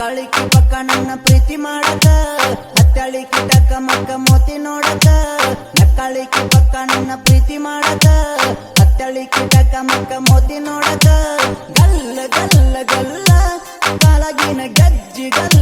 ಕಳಿಕೆ ಪಕ್ಕ ನನ್ನ ಪ್ರೀತಿ ಮಾಡಕ ಅತ್ತಾಳಿಕಿ ಕಿಟಕ ಮಕ್ಕ ಮೋತಿ ನೋಡದ ನಕ್ಕಾಳಿಕಿ ಪಕ್ಕ ನನ್ನ ಪ್ರೀತಿ ಮಾಡಕ ಅತ್ತಾಳಿಕಿ ಕಿಟಕ ಮಕ್ಕ ಮೋತಿ ನೋಡದ ಗಲ್ಲ ಗಲ್ಲ ಗಲ್ಲ, ಕಾಲಗಿನ ಗಜ್ಜಿ ಗಲ್ಲ.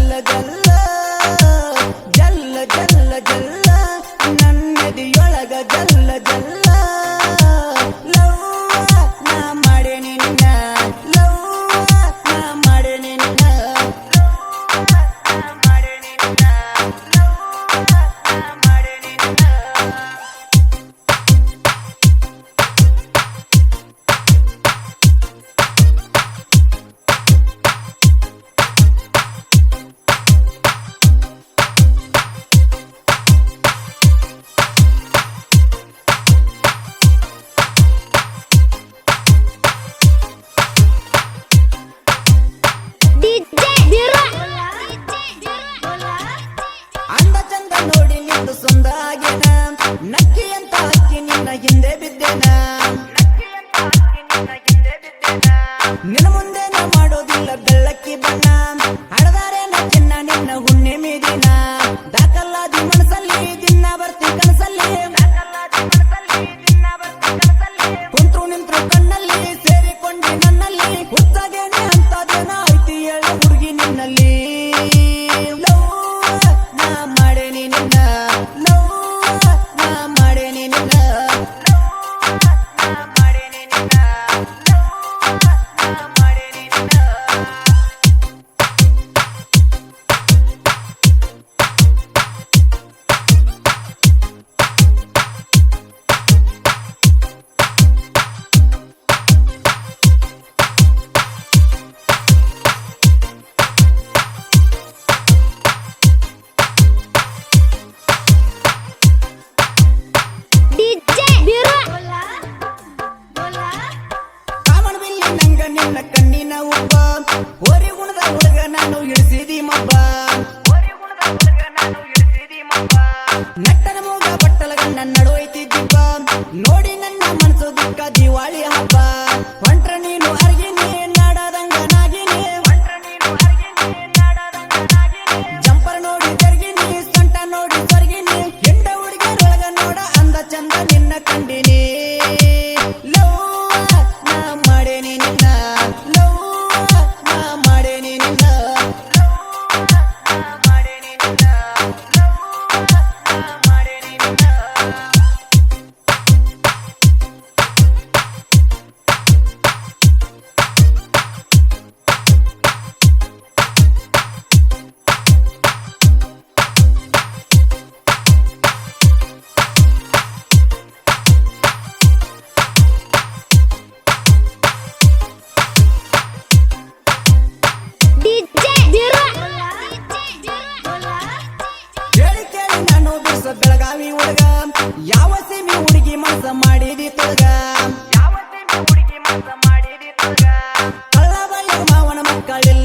dinner. Cause the wall you have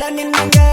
learning again.